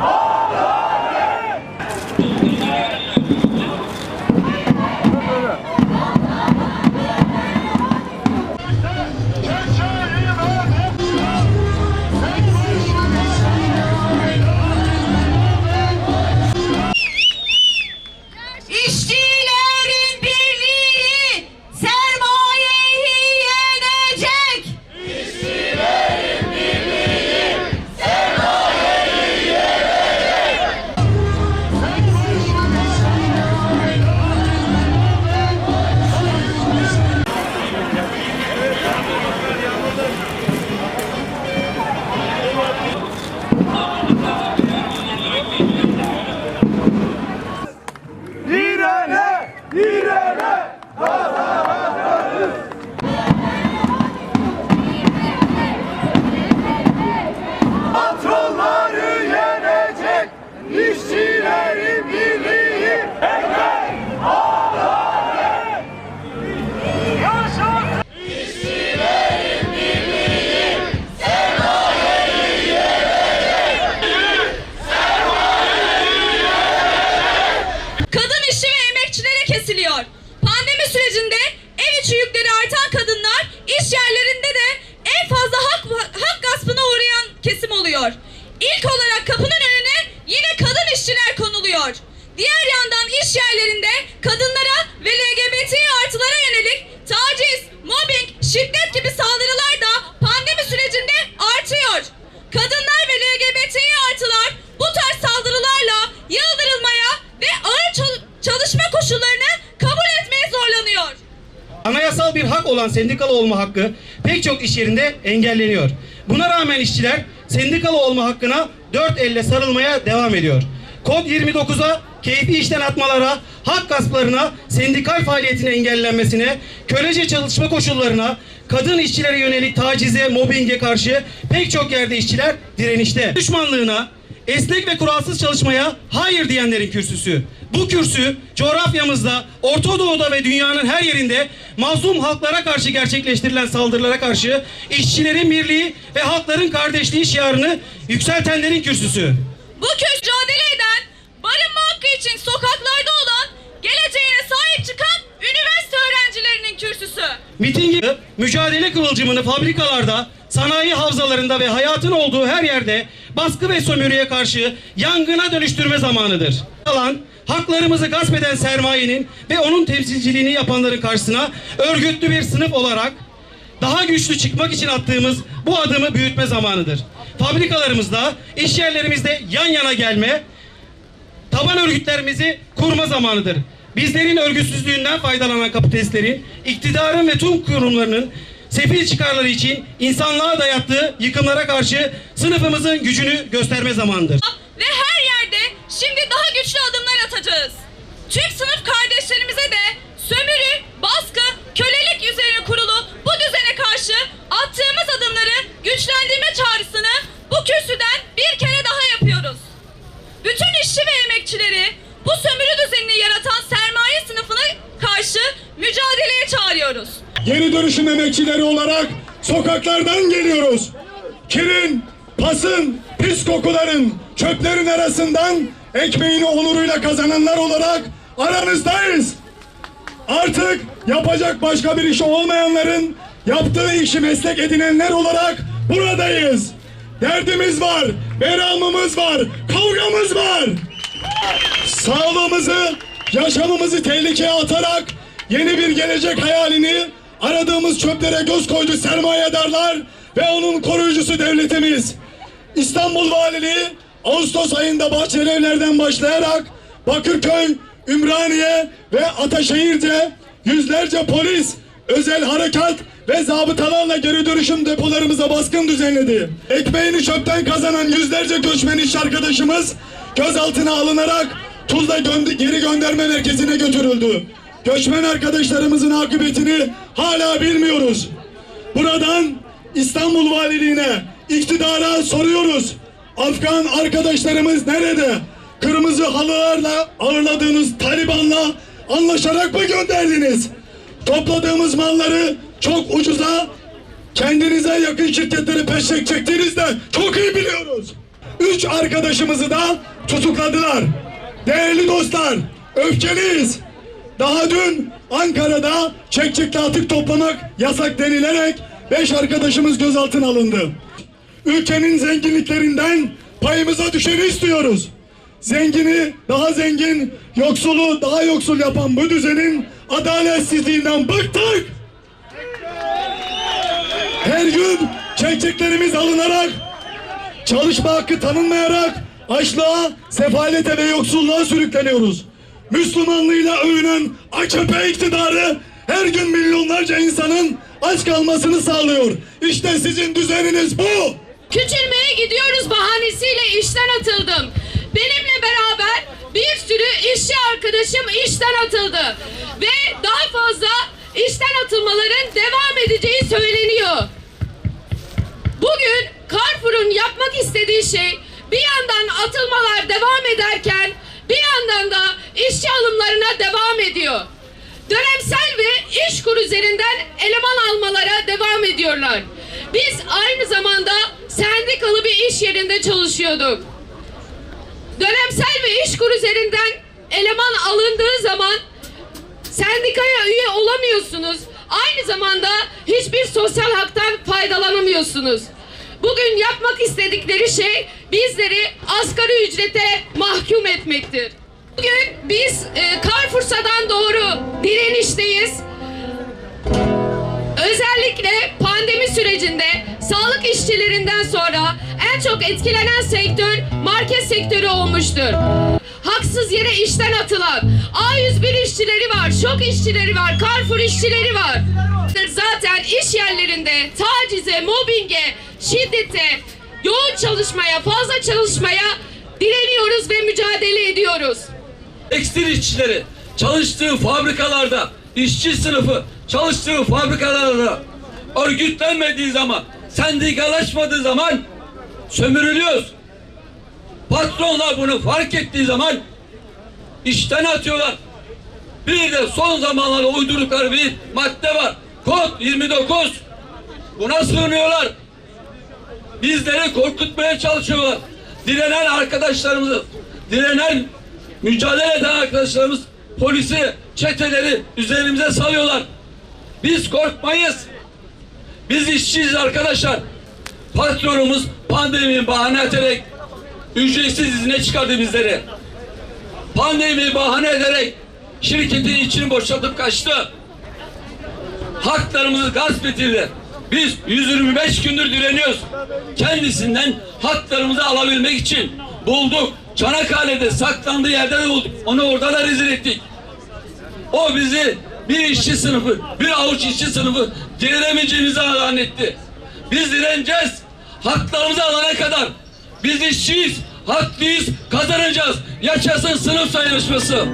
İşçilerin yandan iş yerlerinde kadınlara ve LGBT artılara yönelik taciz, mobbing, şiddet gibi saldırılar da pandemi sürecinde artıyor. Kadınlar ve LGBT artılar bu tarz saldırılarla yıldırılmaya ve ağır çal- çalışma koşullarını kabul etmeye zorlanıyor. Anayasal bir hak olan sendikalı olma hakkı pek çok iş yerinde engelleniyor. Buna rağmen işçiler sendikalı olma hakkına dört elle sarılmaya devam ediyor. Kod 29'a keyfi işten atmalara, hak gasplarına, sendikal faaliyetin engellenmesine, kölece çalışma koşullarına, kadın işçilere yönelik tacize, mobbinge karşı pek çok yerde işçiler direnişte. Düşmanlığına, esnek ve kuralsız çalışmaya hayır diyenlerin kürsüsü. Bu kürsü coğrafyamızda, Orta Doğu'da ve dünyanın her yerinde mazlum halklara karşı gerçekleştirilen saldırılara karşı işçilerin birliği ve halkların kardeşliği şiarını yükseltenlerin kürsüsü. Bu köşk mücadele eden, barınma hakkı için sokaklarda olan, geleceğine sahip çıkan üniversite öğrencilerinin kürsüsü. Mitingi, mücadele kıvılcımını fabrikalarda, sanayi havzalarında ve hayatın olduğu her yerde baskı ve sömürüye karşı yangına dönüştürme zamanıdır. Alan, haklarımızı gasp eden sermayenin ve onun temsilciliğini yapanların karşısına örgütlü bir sınıf olarak daha güçlü çıkmak için attığımız bu adımı büyütme zamanıdır. Fabrikalarımızda, iş yerlerimizde yan yana gelme, taban örgütlerimizi kurma zamanıdır. Bizlerin örgütsüzlüğünden faydalanan kapitalistlerin, iktidarın ve tüm kurumlarının sefil çıkarları için insanlığa dayattığı yıkımlara karşı sınıfımızın gücünü gösterme zamanıdır. Ve her yerde şimdi daha güçlü adımlar atacağız. Tüm sınıf kardeşlerimize de sömürü, baskı, kölelik üzerine kurulu Geri dönüşüm emekçileri olarak sokaklardan geliyoruz. Kirin, pasın, pis kokuların, çöplerin arasından ekmeğini onuruyla kazananlar olarak aranızdayız. Artık yapacak başka bir işi olmayanların yaptığı işi meslek edinenler olarak buradayız. Derdimiz var, beramımız var, kavgamız var. Sağlığımızı, yaşamımızı tehlikeye atarak yeni bir gelecek hayalini aradığımız çöplere göz koydu sermayedarlar ve onun koruyucusu devletimiz. İstanbul Valiliği Ağustos ayında Bahçelievler'den başlayarak Bakırköy, Ümraniye ve Ataşehir'de yüzlerce polis, özel harekat ve zabıtalarla geri dönüşüm depolarımıza baskın düzenledi. Ekmeğini çöpten kazanan yüzlerce göçmen iş arkadaşımız gözaltına alınarak Tuzla gönder- geri gönderme merkezine götürüldü. Göçmen arkadaşlarımızın akıbetini hala bilmiyoruz. Buradan İstanbul Valiliğine, iktidara soruyoruz. Afgan arkadaşlarımız nerede? Kırmızı halılarla ağırladığınız Taliban'la anlaşarak mı gönderdiniz? Topladığımız malları çok ucuza kendinize yakın şirketlere peşek çektiğinizde çok iyi biliyoruz. Üç arkadaşımızı da tutukladılar. Değerli dostlar, öfkeliyiz. Daha dün Ankara'da çekçekli atık toplamak yasak denilerek beş arkadaşımız gözaltına alındı. Ülkenin zenginliklerinden payımıza düşeni istiyoruz. Zengini daha zengin, yoksulu daha yoksul yapan bu düzenin adaletsizliğinden bıktık. Her gün çekçeklerimiz alınarak, çalışma hakkı tanınmayarak açlığa, sefalete ve yoksulluğa sürükleniyoruz. Müslümanlığıyla övünen AKP iktidarı her gün milyonlarca insanın aç kalmasını sağlıyor. İşte sizin düzeniniz bu. Küçülmeye gidiyoruz bahanesiyle işten atıldım. Benimle beraber bir sürü işçi arkadaşım işten atıldı. Ve daha fazla işten atılmaların devam edeceği söyleniyor. Bugün Carrefour'un yapmak istediği şey bir yandan atılmalar devam ederken bir yandan da işçi alımlarına devam ediyor. Dönemsel ve iş kur üzerinden eleman almalara devam ediyorlar. Biz aynı zamanda sendikalı bir iş yerinde çalışıyorduk. Dönemsel ve iş kur üzerinden eleman alındığı zaman sendikaya üye olamıyorsunuz. Aynı zamanda hiçbir sosyal haktan faydalanamıyorsunuz. Bugün yapmak istedikleri şey bizleri asgari ücrete mahkum etmektir. Bugün biz e, Carrefour'dan doğru direnişteyiz. Özellikle pandemi sürecinde sağlık işçilerinden sonra en çok etkilenen sektör market sektörü olmuştur. Haksız yere işten atılan A101 işçileri var, şok işçileri var, Carrefour işçileri var. Zaten iş yerlerinde tacize, mobbinge, şiddete, yoğun çalışmaya, fazla çalışmaya direniyoruz ve mücadele ediyoruz. Tekstil işçileri çalıştığı fabrikalarda işçi sınıfı çalıştığı fabrikalarda örgütlenmediği zaman sendikalaşmadığı zaman sömürülüyoruz. Patronlar bunu fark ettiği zaman işten atıyorlar. Bir de son zamanlarda uydurdukları bir madde var. Kod 29. Buna sığınıyorlar. Bizleri korkutmaya çalışıyorlar. Direnen arkadaşlarımızı, direnen mücadele eden arkadaşlarımız polisi, çeteleri üzerimize salıyorlar. Biz korkmayız. Biz işçiyiz arkadaşlar. Patronumuz pandemiyi bahane ederek ücretsiz izne çıkardı bizleri. Pandemiyi bahane ederek şirketin içini boşaltıp kaçtı. Haklarımızı gasp edildi. Biz 125 gündür direniyoruz. Kendisinden haklarımızı alabilmek için bulduk. Çanakkale'de saklandığı yerde de bulduk. Onu orada da rezil ettik. O bizi bir işçi sınıfı, bir avuç işçi sınıfı direnemeyeceğimizi ilan etti. Biz direneceğiz. Haklarımızı alana kadar. Biz işçiyiz, haklıyız, kazanacağız. Yaşasın sınıf dayanışması.